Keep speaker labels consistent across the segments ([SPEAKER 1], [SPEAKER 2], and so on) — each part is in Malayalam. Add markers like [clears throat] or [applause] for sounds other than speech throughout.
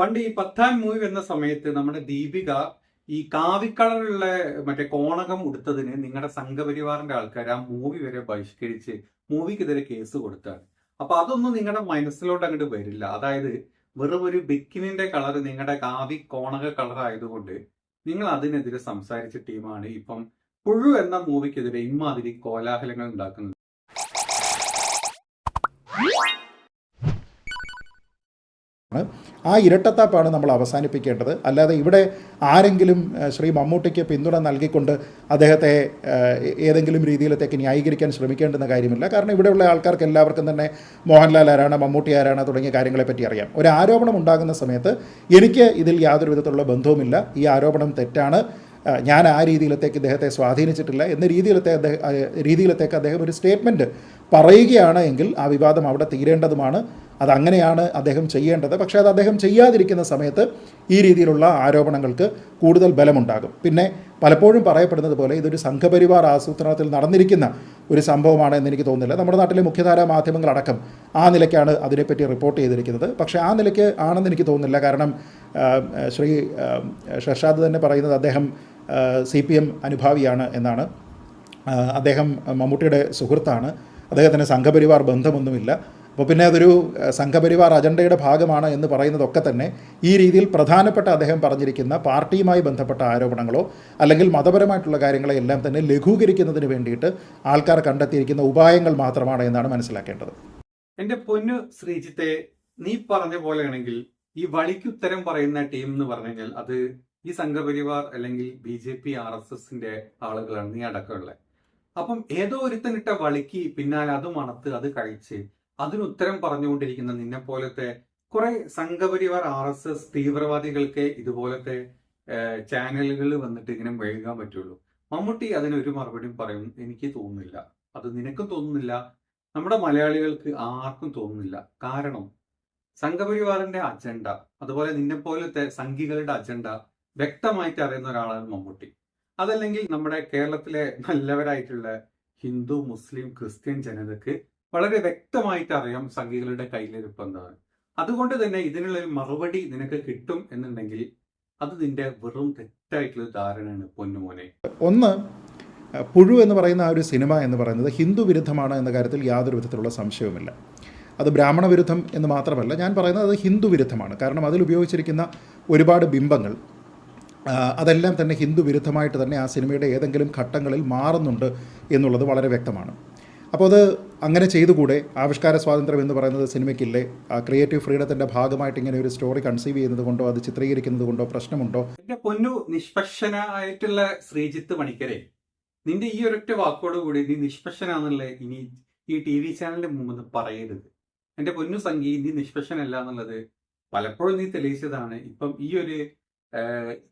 [SPEAKER 1] പണ്ട് ഈ പത്താം മൂവി വന്ന സമയത്ത് നമ്മുടെ ദീപിക ഈ കാവിക്കളറുള്ള മറ്റേ കോണകം ഉടുത്തതിന് നിങ്ങളുടെ സംഘപരിവാറിന്റെ ആൾക്കാർ ആ മൂവി വരെ ബഹിഷ്കരിച്ച് മൂവിക്കെതിരെ കേസ് കൊടുത്താണ്. അപ്പൊ അതൊന്നും നിങ്ങളുടെ മനസ്സിലോട്ട് അങ്ങോട്ട് വരില്ല. അതായത് വെറും ഒരു ബിക്കിനിന്റെ കളർ നിങ്ങളുടെ കാവി കോണക കളർ ആയതുകൊണ്ട് നിങ്ങൾ അതിനെതിരെ സംസാരിച്ച ടീമാണ് ഇപ്പം പുഴു എന്ന മൂവിക്കെതിരെ ഇമാതിരി കോലാഹലങ്ങൾ ഉണ്ടാക്കുന്നത്.
[SPEAKER 2] ആ ഇരട്ടത്താപ്പാണ് നമ്മൾ അവസാനിപ്പിക്കേണ്ടത്. അല്ലാതെ ഇവിടെ ആരെങ്കിലും ശ്രീ മമ്മൂട്ടിക്ക് പിന്തുണ നൽകിക്കൊണ്ട് അദ്ദേഹത്തെ ഏതെങ്കിലും രീതിയിലത്തേക്ക് ന്യായീകരിക്കാൻ ശ്രമിക്കേണ്ടുന്ന കാര്യമില്ല. കാരണം ഇവിടെയുള്ള ആൾക്കാർക്ക് എല്ലാവർക്കും തന്നെ മോഹൻലാൽ ആരാണ് മമ്മൂട്ടി ആരാണ് തുടങ്ങിയ കാര്യങ്ങളെപ്പറ്റി അറിയാം. ഒരു ആരോപണം ഉണ്ടാകുന്ന സമയത്ത് എനിക്ക് ഇതിൽ യാതൊരു വിധത്തിലുള്ള ബന്ധവുമില്ല. ഈ ആരോപണം തെറ്റാണ്. ഞാൻ ആ രീതിയിലത്തേക്ക് ഇദ്ദേഹത്തെ സ്വാധീനിച്ചിട്ടില്ല എന്ന രീതിയിലത്തെ രീതിയിലത്തേക്ക് അദ്ദേഹം ഒരു സ്റ്റേറ്റ്മെന്റ് പറയുകയാണ് എങ്കിൽ ആ വിവാദം അവിടെ തീരേണ്ടതുമാണ്. അതങ്ങനെയാണ് അദ്ദേഹം ചെയ്യേണ്ടത്. പക്ഷേ അത് അദ്ദേഹം ചെയ്യാതിരിക്കുന്ന സമയത്ത് ഈ രീതിയിലുള്ള ആരോപണങ്ങൾക്ക് കൂടുതൽ ബലമുണ്ടാകും. പിന്നെ പലപ്പോഴും പറയപ്പെടുന്നത് പോലെ ഇതൊരു സംഘപരിവാർ ആസൂത്രണത്തിൽ നടന്നിരിക്കുന്ന ഒരു സംഭവമാണ് എന്ന് എനിക്ക് തോന്നുന്നില്ല. നമ്മുടെ നാട്ടിലെ മുഖ്യധാരാ മാധ്യമങ്ങളടക്കം ആ നിലയ്ക്കാണ് അതിനെപ്പറ്റി റിപ്പോർട്ട് ചെയ്തിരിക്കുന്നത്. പക്ഷേ ആ നിലയ്ക്ക് ആണെന്ന് എനിക്ക് തോന്നുന്നില്ല. കാരണം ശ്രീ ഷർഷാദ് തന്നെ പറയുന്നത് അദ്ദേഹം സി പി എം അനുഭാവിയാണ് എന്നാണ്. അദ്ദേഹം മമ്മൂട്ടിയുടെ സുഹൃത്താണ്. അദ്ദേഹത്തിന് സംഘപരിവാർ ബന്ധമൊന്നുമില്ല. അപ്പോൾ പിന്നെ അതൊരു സംഘപരിവാർ അജണ്ടയുടെ ഭാഗമാണ് എന്ന് പറയുന്നതൊക്കെ തന്നെ ഈ രീതിയിൽ പ്രധാനപ്പെട്ട അദ്ദേഹം പറഞ്ഞിരിക്കുന്ന പാർട്ടിയുമായി ബന്ധപ്പെട്ട ആരോപണങ്ങളോ അല്ലെങ്കിൽ മതപരമായിട്ടുള്ള കാര്യങ്ങളെ എല്ലാം തന്നെ ലഘൂകരിക്കുന്നതിന് വേണ്ടിയിട്ട് ആൾക്കാർ കണ്ടെത്തിയിരിക്കുന്ന ഉപായങ്ങൾ മാത്രമാണ് എന്നാണ് മനസ്സിലാക്കേണ്ടത്.
[SPEAKER 1] എന്റെ പൊന്നു ശ്രീജിത്തെ നീ പറഞ്ഞ പോലെയാണെങ്കിൽ ഈ വഴിക്ക് ഉത്തരം പറയുന്ന ടീം എന്ന് പറഞ്ഞു കഴിഞ്ഞാൽ അത് ഈ സംഘപരിവാർ അല്ലെങ്കിൽ B J P R S എസിന്റെ ആളുകളാണ് നീ അടക്കമുള്ളത് അപ്പം ഏതോ ഒരുത്തനിട്ട വളിക്ക് പിന്നാലെ അത് മണത്ത് അത് കഴിച്ച് അതിന് ഉത്തരം പറഞ്ഞുകൊണ്ടിരിക്കുന്ന നിന്നെ പോലത്തെ കുറെ സംഘപരിവാർ ആർ എസ് എസ് തീവ്രവാദികൾക്ക് ഇതുപോലത്തെ ചാനലുകൾ വന്നിട്ട് ഇങ്ങനെ വഴുകാൻ പറ്റുള്ളൂ. മമ്മൂട്ടി അതിനൊരു മറുപടിയും പറയും എനിക്ക് തോന്നുന്നില്ല. അത് നിനക്കും തോന്നുന്നില്ല. നമ്മുടെ മലയാളികൾക്ക് ആർക്കും തോന്നുന്നില്ല. കാരണം സംഘപരിവാറിന്റെ അജണ്ട അതുപോലെ നിന്നെ പോലത്തെ സംഘികളുടെ അജണ്ട വ്യക്തമായിട്ട് അറിയുന്ന ഒരാളാണ് മമ്മൂട്ടി. അതല്ലെങ്കിൽ നമ്മുടെ കേരളത്തിലെ നല്ലവരായിട്ടുള്ള ഹിന്ദു മുസ്ലിം ക്രിസ്ത്യൻ ജനതയ്ക്ക് വളരെ വ്യക്തമായിട്ട് അറിയാം സംഘികളുടെ കയ്യിലിരിപ്പ് എന്താണ് അതുകൊണ്ട് തന്നെ ഇതിനുള്ള ഒരു മറുപടി നിനക്ക് കിട്ടും എന്നുണ്ടെങ്കിൽ അത് നിന്റെ വെറും തെറ്റായിട്ടുള്ള ധാരണയാണ് പൊന്നുമോനെ.
[SPEAKER 2] ഒന്ന് പുഴു എന്ന് പറയുന്ന ആ ഒരു സിനിമ എന്ന് പറയുന്നത് ഹിന്ദു വിരുദ്ധമാണ് എന്ന കാര്യത്തിൽ യാതൊരു വിധത്തിലുള്ള സംശയവുമില്ല. അത് ബ്രാഹ്മണ വിരുദ്ധം എന്ന് മാത്രമല്ല ഞാൻ പറയുന്നത് അത് ഹിന്ദു വിരുദ്ധമാണ്. കാരണം അതിൽ ഉപയോഗിച്ചിരിക്കുന്ന ഒരുപാട് ബിംബങ്ങൾ അതെല്ലാം തന്നെ ഹിന്ദു വിരുദ്ധമായിട്ട് തന്നെ ആ സിനിമയുടെ ഏതെങ്കിലും ഘട്ടങ്ങളിൽ മാറുന്നുണ്ട് എന്നുള്ളത് വളരെ വ്യക്തമാണ്. അപ്പോൾ അത് അങ്ങനെ ചെയ്തുകൂടെ? ആവിഷ്കാര സ്വാതന്ത്ര്യം എന്ന് പറയുന്നത് സിനിമയ്ക്കില്ലേ? ആ ക്രിയേറ്റീവ് ഫ്രീഡത്തിന്റെ ഭാഗമായിട്ട് ഇങ്ങനെ ഒരു സ്റ്റോറി കൺസീവ് ചെയ്യുന്നത് കൊണ്ടോ അത് ചിത്രീകരിക്കുന്നത് കൊണ്ടോ പ്രശ്നമുണ്ടോ?
[SPEAKER 1] എന്റെ പൊന്നു നിഷ്പക്ഷനായിട്ടുള്ള ശ്രീജിത്ത് മണിക്കരെ നിന്റെ ഈ ഒരൊറ്റ വാക്കോട് കൂടി നീ നിഷ്പക്ഷനാന്നുള്ള ഇനി ഈ ടി വി ചാനലിന്റെ മുമ്പ് പറയരുത്. എന്റെ പൊന്നു സംഗീ നീ നിഷ്പക്ഷനല്ല എന്നുള്ളത് പലപ്പോഴും നീ തെളിയിച്ചതാണ്. ഇപ്പം ഈ ഒരു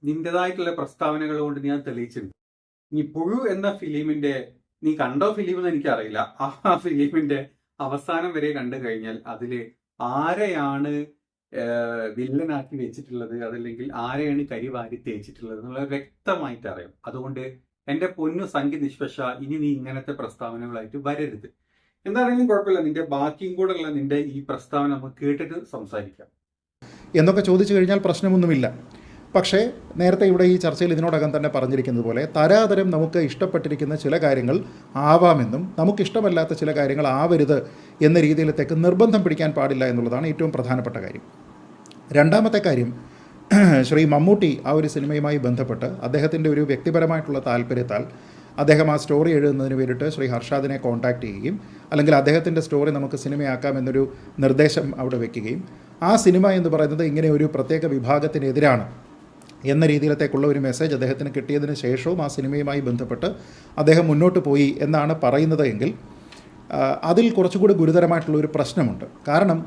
[SPEAKER 1] നിന്റേതായിട്ടുള്ള പ്രസ്താവനകൾ കൊണ്ട് ഞാൻ തെളിയിച്ചിട്ടുണ്ട്. ഇനി പുഴു എന്ന ഫിലിമിന്റെ നീ കണ്ടോ ഫിലിം എന്ന് എനിക്കറിയില്ല. ആ ഫിലിമിന്റെ അവസാനം വരെ കണ്ടു കഴിഞ്ഞാൽ അതിൽ ആരെയാണ് വില്ലനാക്കി വെച്ചിട്ടുള്ളത് അതല്ലെങ്കിൽ ആരെയാണ് കരിവാരി തേച്ചിട്ടുള്ളത് എന്നുള്ളത് വ്യക്തമായിട്ട് അറിയാം. അതുകൊണ്ട് എന്റെ പൊന്നു സംഖ്യ നിഷ്പക്ഷ ഇനി നീ ഇങ്ങനത്തെ പ്രസ്താവനകളായിട്ട് വരരുത്. എന്താണെങ്കിലും കുഴപ്പമില്ല. നിന്റെ ബാക്കിയും കൂടെ ഉള്ള നിന്റെ ഈ പ്രസ്താവന നമുക്ക് കേട്ടിട്ട് സംസാരിക്കാം.
[SPEAKER 2] എന്നൊക്കെ ചോദിച്ചു കഴിഞ്ഞാൽ പ്രശ്നമൊന്നുമില്ല. പക്ഷേ നേരത്തെ ഇവിടെ ഈ ചർച്ചയിൽ ഇതിനോടകം തന്നെ പറഞ്ഞിരിക്കുന്നത് പോലെ തരാതരം നമുക്ക് ഇഷ്ടപ്പെട്ടിരിക്കുന്ന ചില കാര്യങ്ങൾ ആവാമെന്നും നമുക്കിഷ്ടമല്ലാത്ത ചില കാര്യങ്ങൾ ആവരുത് എന്ന രീതിയിലത്തേക്ക് നിർബന്ധം പിടിക്കാൻ പാടില്ല എന്നുള്ളതാണ് ഏറ്റവും പ്രധാനപ്പെട്ട കാര്യം. രണ്ടാമത്തെ കാര്യം [clears throat] ശ്രീ മമ്മൂട്ടി ആ ഒരു സിനിമയുമായി ബന്ധപ്പെട്ട് അദ്ദേഹത്തിന്റെ ഒരു വ്യക്തിപരമായിട്ടുള്ള താല്പര്യത്താൽ അദ്ദേഹം ആ സ്റ്റോറി എഴുതുന്നതിന് വേണ്ടിയിട്ട് ശ്രീ ഹർഷാദിനെ കോൺടാക്റ്റ് ചെയ്യുകയും അല്ലെങ്കിൽ അദ്ദേഹത്തിന്റെ സ്റ്റോറി നമുക്ക് സിനിമയാക്കാം എന്നൊരു നിർദ്ദേശം അവിടെ വയ്ക്കുകയും ആ സിനിമ എന്ന് പറയുന്നത് ഇങ്ങനെ ഒരു പ്രത്യേക വിഭാഗത്തിനെതിരാണ്. എന്ന രീതിയിലത്തേക്കുള്ള ഒരു മെസ്സേജ് അദ്ദേഹത്തിന് കിട്ടിയതിന് ശേഷവും ആ സിനിമയുമായി ബന്ധപ്പെട്ട് അദ്ദേഹം മുന്നോട്ട് പോയി എന്നാണ് പറയുന്നത് എങ്കിൽ അതിൽ കുറച്ചുകൂടി ഗുരുതരമായിട്ടുള്ള ഒരു പ്രശ്നമുണ്ട്. കാരണം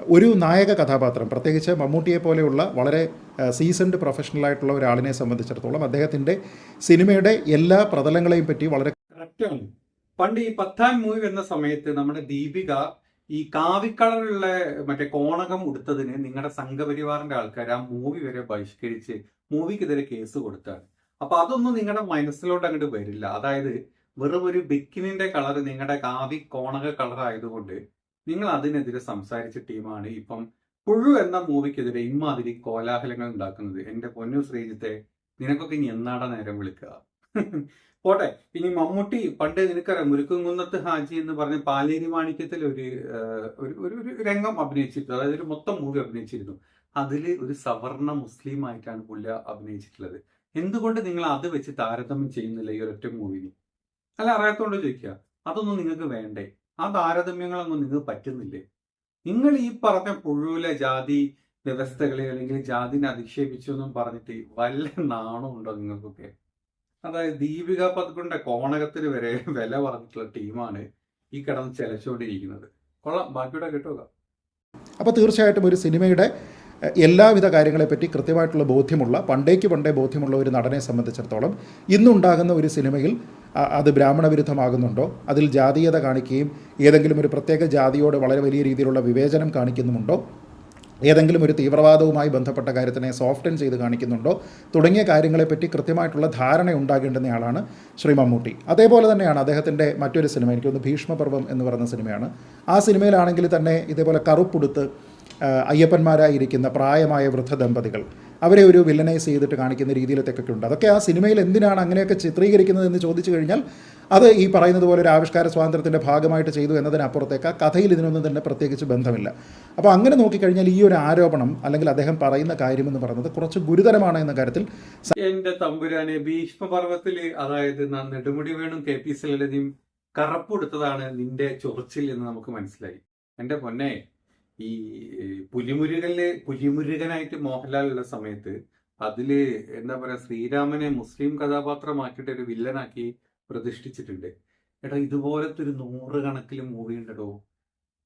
[SPEAKER 2] ഒരു നായക കഥാപാത്രം പ്രത്യേകിച്ച് മമ്മൂട്ടിയെ പോലെയുള്ള വളരെ സീസൺഡ് പ്രൊഫഷണലായിട്ടുള്ള ഒരാളിനെ സംബന്ധിച്ചിടത്തോളം അദ്ദേഹത്തിന്റെ സിനിമയുടെ എല്ലാ പ്രതലങ്ങളെയും പറ്റി വളരെ
[SPEAKER 1] കറക്റ്റാണ് പണ്ട് ഈ പത്താം മൂവി എന്ന സമയത്ത് നമ്മുടെ ദീപിക ഈ കാവിക്കളറുള്ള മറ്റേ കോണകം ഉടുത്തതിന് നിങ്ങളുടെ സംഘപരിവാറിന്റെ ആൾക്കാർ ആ മൂവി വരെ ബഹിഷ്കരിച്ച് മൂവിക്കെതിരെ കേസ് കൊടുത്താണ്. അപ്പൊ അതൊന്നും നിങ്ങളുടെ മനസ്സിലോട്ട് അങ്ങോട്ട് വരില്ല. അതായത് വെറും ഒരു ബിക്കിനിന്റെ കളർ നിങ്ങളുടെ കാവി കോണക കളർ ആയതുകൊണ്ട് നിങ്ങൾ അതിനെതിരെ സംസാരിച്ച ടീമാണ് ഇപ്പം പുഴു എന്ന മൂവിക്കെതിരെ ഇമാതിരി കോലാഹലങ്ങൾ ഉണ്ടാക്കുന്നത്. എന്റെ പൊന്നു ശ്രീജിത്തെ നിനക്കൊക്കെ ഇനി എന്നാടാ നേരം വിളിക്കുക? പോട്ടെ. പിന്നെ മമ്മൂട്ടി പണ്ട് നിനക്കറിയാം മുരുക്കുംകുന്നത്ത് ഹാജി എന്ന് പറഞ്ഞ പാലേരി മാണിക്യത്തിൽ ഒരു ഒരു ഒരു രംഗം അഭിനയിച്ചിരുന്നു. അതായത് ഒരു മൊത്തം മൂവി അഭിനയിച്ചിരുന്നു. അതിൽ ഒരു സവർണ മുസ്ലിം ആയിട്ടാണ് പുള്ളി അഭിനയിച്ചിട്ടുള്ളത്. എന്തുകൊണ്ട് നിങ്ങൾ അത് വെച്ച് താരതമ്യം ചെയ്യുന്നില്ല ഈ ഒരൊറ്റ മൂവിന്? അല്ല അറിയാത്തോണ്ട് ചോദിക്കുക. അതൊന്നും നിങ്ങൾക്ക് വേണ്ടേ? ആ താരതമ്യങ്ങളൊന്നും നിങ്ങൾക്ക് പറ്റുന്നില്ലേ? നിങ്ങൾ ഈ പറഞ്ഞ പുഴുവിലെ ജാതി വ്യവസ്ഥകളെ അല്ലെങ്കിൽ ജാതിനെ അധിക്ഷേപിച്ചു എന്നും പറഞ്ഞിട്ട് വല്ല നാണമുണ്ടോ നിങ്ങൾക്കൊക്കെ? അതായത് ദീപിക പത്കുണ്ടെ കോണകത്തിന് വരെ വില പറഞ്ഞിട്ടുള്ള ടീമാണ് ഈ കിടന്ന് ചെലച്ചുകൊണ്ടിരിക്കുന്നത് കൊള്ളാം. ബാക്കിയുടെ കേട്ടോ
[SPEAKER 2] അപ്പോൾ തീർച്ചയായിട്ടും ഒരു സിനിമയുടെ എല്ലാവിധ കാര്യങ്ങളെപ്പറ്റി കൃത്യമായിട്ടുള്ള ബോധ്യമുള്ള പണ്ടേക്ക് പണ്ടേ ബോധ്യമുള്ള ഒരു നടനെ സംബന്ധിച്ചിടത്തോളം ഇന്നുണ്ടാകുന്ന ഒരു സിനിമയിൽ അത് ബ്രാഹ്മണ വിരുദ്ധമാകുന്നുണ്ടോ അതിൽ ജാതീയത കാണിക്കുകയും ഏതെങ്കിലും ഒരു പ്രത്യേക ജാതിയോട് വളരെ വലിയ രീതിയിലുള്ള വിവേചനം കാണിക്കുന്നുമുണ്ടോ? ഏതെങ്കിലും ഒരു തീവ്രവാദവുമായി ബന്ധപ്പെട്ട കാര്യത്തിനെ സോഫ്റ്റൻ ചെയ്ത് കാണിക്കുന്നുണ്ടോ? തുടങ്ങിയ കാര്യങ്ങളെപ്പറ്റി കൃത്യമായിട്ടുള്ള ധാരണ ഉണ്ടാകേണ്ടുന്നയാളാണ് ശ്രീ മമ്മൂട്ടി അതേപോലെ തന്നെയാണ് അദ്ദേഹത്തിന്റെ മറ്റൊരു സിനിമ എനിക്കൊന്ന് ഭീഷ്മപർവം എന്ന് പറയുന്ന സിനിമയാണ്. ആ സിനിമയിലാണെങ്കിൽ തന്നെ ഇതേപോലെ കറുപ്പുടുത്ത് അയ്യപ്പന്മാരായിരിക്കുന്ന പ്രായമായ വൃദ്ധ ദമ്പതികൾ അവരെ ഒരു വില്ലനൈസ് ചെയ്തിട്ട് കാണിക്കുന്ന രീതിയിലത്തേക്കൊക്കെ ഉണ്ട്. അതൊക്കെ ആ സിനിമയിൽ എന്തിനാണ് അങ്ങനെയൊക്കെ ചിത്രീകരിക്കുന്നത് എന്ന് ചോദിച്ചു കഴിഞ്ഞാൽ അത് ഈ പറയുന്നത് പോലെ ഒരു ആവിഷ്കാര സ്വാതന്ത്ര്യത്തിന്റെ ഭാഗമായിട്ട് ചെയ്തു എന്നതിനപ്പുറത്തേക്ക് ആ കഥയിൽ ഇതിനൊന്നും തന്നെ പ്രത്യേകിച്ച് ബന്ധമില്ല. അപ്പോൾ അങ്ങനെ നോക്കിക്കഴിഞ്ഞാൽ ഈ ഒരു ആരോപണം അല്ലെങ്കിൽ അദ്ദേഹം പറയുന്ന കാര്യമെന്ന് പറയുന്നത് കുറച്ച് ഗുരുതരമാണ് എന്ന കാര്യത്തിൽ
[SPEAKER 1] എന്റെ തമ്പുരാനെ ഭീഷ്മപർവത്തിൽ അതായത് നെടുമുടി വേണം കെ പി കറപ്പ് കറപ്പെടുത്തതാണ് നിന്റെ ചൊറിച്ചിൽ എന്ന് നമുക്ക് മനസ്സിലായി. എന്റെ പൊന്നെ ഈ പുലിമുരുകനിൽ പുലിമുരുകനായിട്ട് മോഹൻലാൽ ഉള്ള സമയത്ത് അതിൽ എന്താ പറയാ ശ്രീരാമനെ മുസ്ലിം കഥാപാത്രമാക്കിയിട്ട് ഒരു വില്ലനാക്കി പ്രതിഷ്ഠിച്ചിട്ടുണ്ട്. എടാ ഇതുപോലത്തെ ഒരു നൂറുകണക്കിന് മൂവി ഉണ്ടോ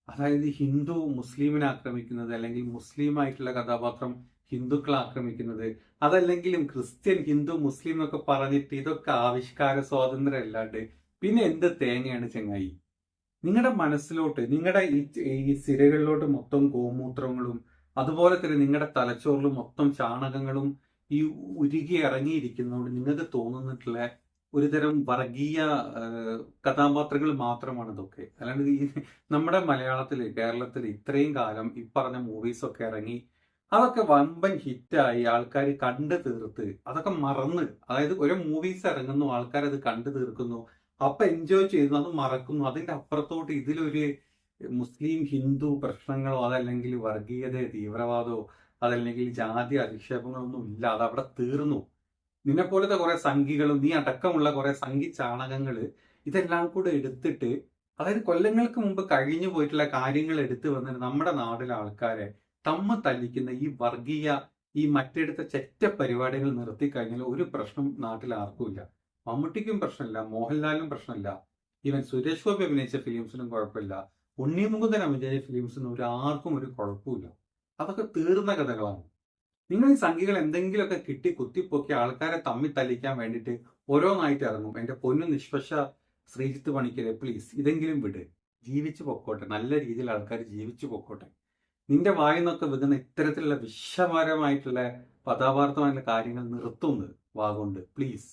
[SPEAKER 1] അതായത് ഹിന്ദു മുസ്ലിമിനെ ആക്രമിക്കുന്നത് അല്ലെങ്കിൽ മുസ്ലിം ആയിട്ടുള്ള കഥാപാത്രം ഹിന്ദുക്കളെ ആക്രമിക്കുന്നത് അതല്ലെങ്കിലും ക്രിസ്ത്യൻ ഹിന്ദു മുസ്ലിം എന്നൊക്കെ പറഞ്ഞിട്ട് ഇതൊക്കെ ആവിഷ്കാര സ്വാതന്ത്ര്യം അല്ലാണ്ട് പിന്നെ എന്ത് തേങ്ങയാണ് ചെങ്ങായി? നിങ്ങളുടെ മനസ്സിലോട്ട് നിങ്ങളുടെ ഈ ഈ സിരകളിലോട്ട് മൊത്തം ഗോമൂത്രങ്ങളും അതുപോലെ തന്നെ നിങ്ങളുടെ തലച്ചോറിൽ മൊത്തം ചാണകങ്ങളും ഈ ഉരുകി ഇറങ്ങിയിരിക്കുന്നതുകൊണ്ട് നിങ്ങൾക്ക് തോന്നുന്നിട്ടുള്ള ഒരുതരം വർഗീയ കഥാപാത്രങ്ങൾ മാത്രമാണ് ഇതൊക്കെ. അല്ലാണ്ട് ഈ നമ്മുടെ മലയാളത്തിൽ കേരളത്തിൽ ഇത്രയും കാലം ഈ പറഞ്ഞ മൂവീസൊക്കെ ഇറങ്ങി അതൊക്കെ വമ്പൻ ഹിറ്റായി ആൾക്കാർ കണ്ടു തീർത്ത് അതൊക്കെ മറന്ന് അതായത് ഒരു മൂവീസ് ഇറങ്ങുന്നു ആൾക്കാർ അത് കണ്ടു തീർക്കുന്നു അപ്പൊ എൻജോയ് ചെയ്യുന്നു അത് മറക്കുന്നു. അതിന്റെ അപ്പുറത്തോട്ട് ഇതിലൊരു മുസ്ലിം ഹിന്ദു പ്രശ്നങ്ങളോ അതല്ലെങ്കിൽ വർഗീയതയോ തീവ്രവാദമോ അതല്ലെങ്കിൽ ജാതി അധിക്ഷേപങ്ങളൊന്നും ഇല്ല. അത് അവിടെ തീർന്നു. നിന്നെ പോലത്തെ കുറെ സംഘികളും നീ അടക്കമുള്ള കുറെ സംഘി ചാണകങ്ങൾ ഇതെല്ലാം കൂടെ എടുത്തിട്ട് അതായത് കൊല്ലങ്ങൾക്ക് മുമ്പ് കഴിഞ്ഞു പോയിട്ടുള്ള കാര്യങ്ങൾ എടുത്തു വന്നിട്ട് നമ്മുടെ നാട്ടിലെ ആൾക്കാരെ തമ്മ തല്ലിക്കുന്ന ഈ വർഗീയ ഈ മറ്റെടുത്ത ചെറ്റ പരിപാടികൾ നിർത്തി കഴിഞ്ഞാൽ ഒരു പ്രശ്നം നാട്ടിൽ ആർക്കുമില്ല മമ്മൂട്ടിക്കും പ്രശ്നമില്ല മോഹൻലാലിനും പ്രശ്നമില്ല. ഈവൻ സുരേഷ് ഗോപി അഭിനയിച്ച ഫിലിംസിനും കുഴപ്പമില്ല. ഉണ്ണി മുകുന്ദൻ അഭിനയിച്ച ഫിലിംസിനും ഒരു ആർക്കും ഒരു കുഴപ്പമില്ല അതൊക്കെ തീർന്ന കഥകളാണ്. നിങ്ങൾ ഈ സംഖ്യകൾ എന്തെങ്കിലുമൊക്കെ കിട്ടി കുത്തിപ്പൊക്കി ആൾക്കാരെ തമ്മിൽ തല്ലിക്കാൻ വേണ്ടിയിട്ട് ഓരോന്നായിട്ട് ഇറങ്ങും. എന്റെ പൊന്നു നിഷ്പക്ഷ ശ്രീജിത്ത് പണിക്കരെ പ്ലീസ് ഇതെങ്കിലും വിട്. ജീവിച്ചു പൊക്കോട്ടെ. നല്ല രീതിയിൽ ആൾക്കാർ ജീവിച്ചു പൊക്കോട്ടെ. നിന്റെ വായിന്നൊക്കെ വിടുന്ന ഇത്തരത്തിലുള്ള വിഷമകരമായിട്ടുള്ള പദാപാർത്ഥമായിട്ടുള്ള കാര്യങ്ങൾ നിർത്തുന്നത് വാഗുണ്ട്. പ്ലീസ്